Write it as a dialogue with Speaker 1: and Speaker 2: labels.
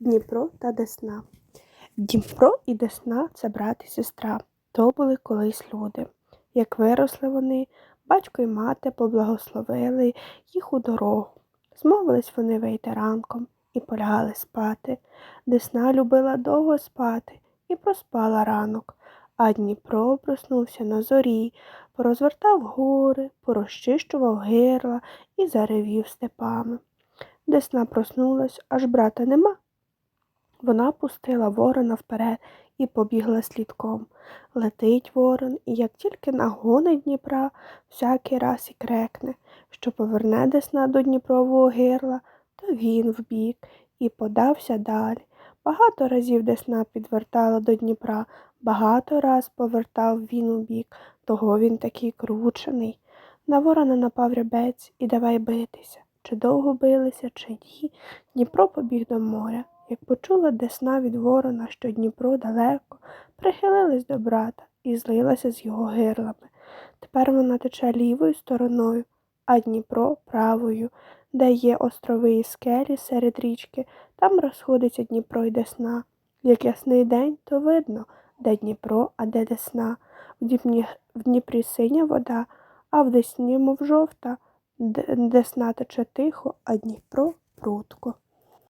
Speaker 1: Дніпро та Десна. Дніпро і Десна це брат і сестра. То були колись люди. Як виросли вони, батько і мати поблагословили їх у дорогу. Змовились вони вийти ранком і полягали спати. Десна любила довго спати і проспала ранок, а Дніпро проснувся на зорі, порозвертав гори, порозчищував гирла і заревів степами. Десна проснулась, аж брата нема. Вона пустила ворона вперед і побігла слідком. Летить ворон, і як тільки нагонить Дніпра, всякий раз і крекне, що поверне десна до Дніпрового гирла, то він вбік і подався далі. Багато разів десна підвертала до Дніпра, багато раз повертав він у бік, того він такий кручений. На ворона напав рябець і давай битися. Чи довго билися, чи ні, Дніпро побіг до моря. Як почула десна від ворона, що Дніпро далеко, прихилилась до брата і злилася з його гирлами. Тепер вона тече лівою стороною, а Дніпро правою, де є острови і скелі серед річки, там розходиться Дніпро й десна. Як ясний день, то видно, де Дніпро, а де десна. В Дніпрі, в Дніпрі синя вода, а в Десні, мов жовта, Десна тече тихо, а Дніпро прудко.